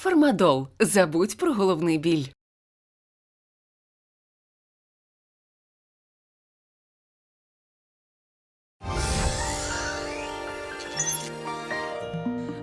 Фармадол. Забудь про головний біль.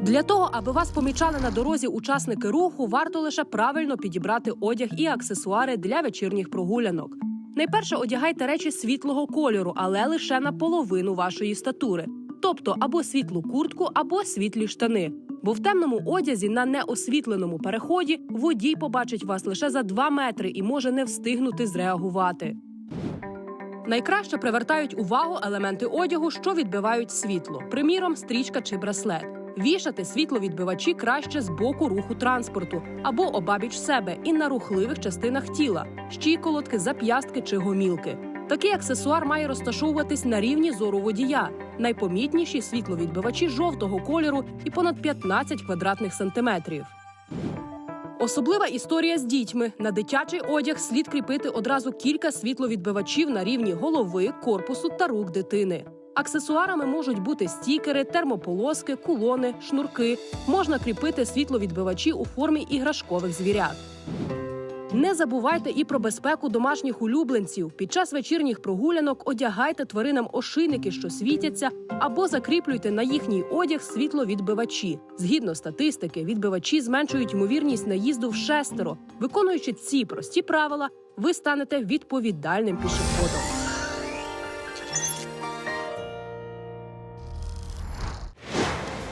Для того, аби вас помічали на дорозі учасники руху, варто лише правильно підібрати одяг і аксесуари для вечірніх прогулянок. Найперше одягайте речі світлого кольору, але лише на половину вашої статури, тобто або світлу куртку, або світлі штани. Бо в темному одязі на неосвітленому переході водій побачить вас лише за 2 метри і може не встигнути зреагувати. Найкраще привертають увагу елементи одягу, що відбивають світло, приміром, стрічка чи браслет. Вішати світловідбивачі краще з боку руху транспорту або обабіч себе і на рухливих частинах тіла, щиколотки, зап'ястки чи гомілки. Такий аксесуар має розташовуватись на рівні зору водія. Найпомітніші світловідбивачі жовтого кольору і понад 15 квадратних сантиметрів. Особлива історія з дітьми. На дитячий одяг слід кріпити одразу кілька світловідбивачів на рівні голови, корпусу та рук дитини. Аксесуарами можуть бути стікери, термополоски, кулони, шнурки. Можна кріпити світловідбивачі у формі іграшкових звірят. Не забувайте і про безпеку домашніх улюбленців. Під час вечірніх прогулянок одягайте тваринам ошийники, що світяться, або закріплюйте на їхній одяг світловідбивачі. Згідно статистики, відбивачі зменшують ймовірність наїзду в шестеро. Виконуючи ці прості правила, ви станете відповідальним пішоходом.